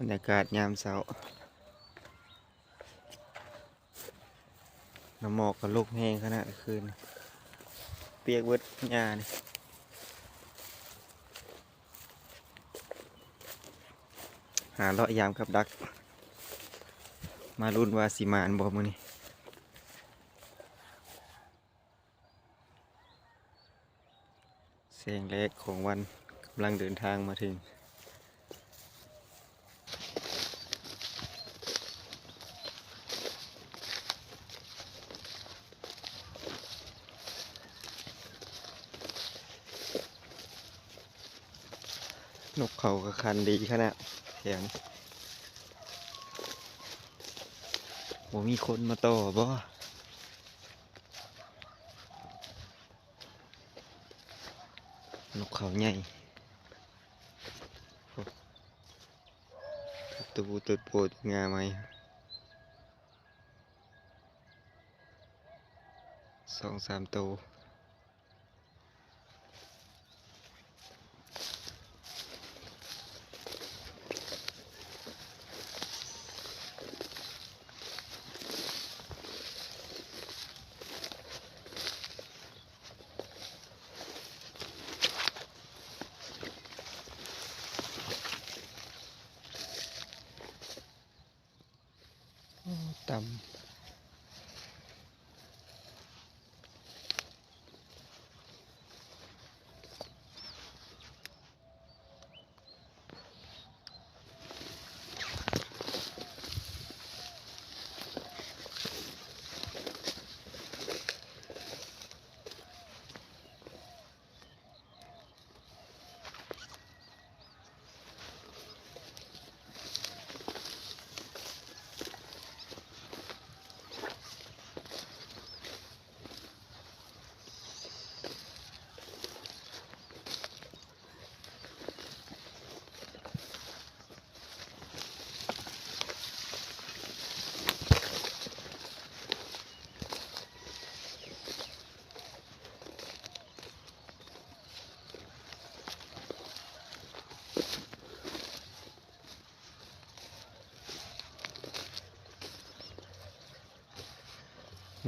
บรรยากาศยามเช้าน้ำหมอกกับลูกแห้งขนาดคืน เปียกเวิดหญ้านี่หาเลาะยามกับดัก มารุ่นว่าสิมานบ่มื้อนี้แสงแรกของวันกำลังเดินทางมาถึง นกเขาก็คันดีขนาดเสียงบ่มีคนมาต่อบ่นกเขาใหญ่ตัวปูตัวโปรดงาไหมสองสามตัว โอ้ต่ำ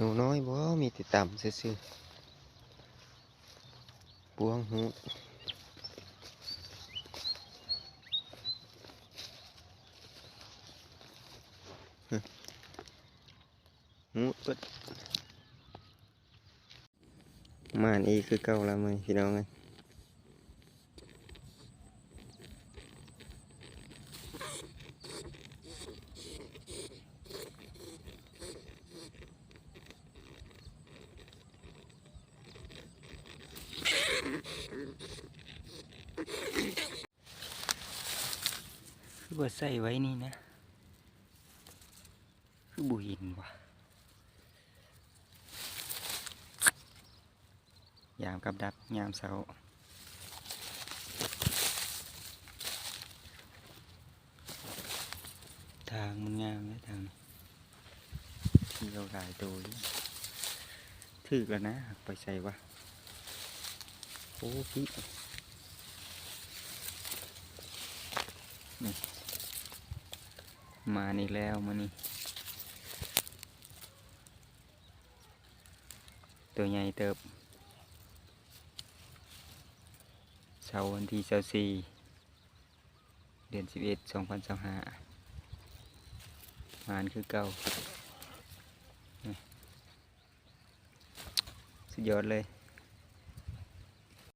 หนูน้อยบ่มีติดต่ำซื่อๆปวงหูหูเปิดมาอันนี้คือเก่าละมึงพี่น้องเอ้ย ว่าใส่ไว้นี่นะ คือบุหินว่ะ ยามกับดักยามเสาทางมันงามเลยทางนี้ที่เราหลายตัวอยู่ถือแล้วนะ ไปใส่วะโอ้พี่ มานี่แล้วมานี่ตัวใหญ่เติบเสาร์วันที่เสาสี่เดือนสิบเอ็ดสองพันสองห้ามานคือเก่าสุดยอดเลย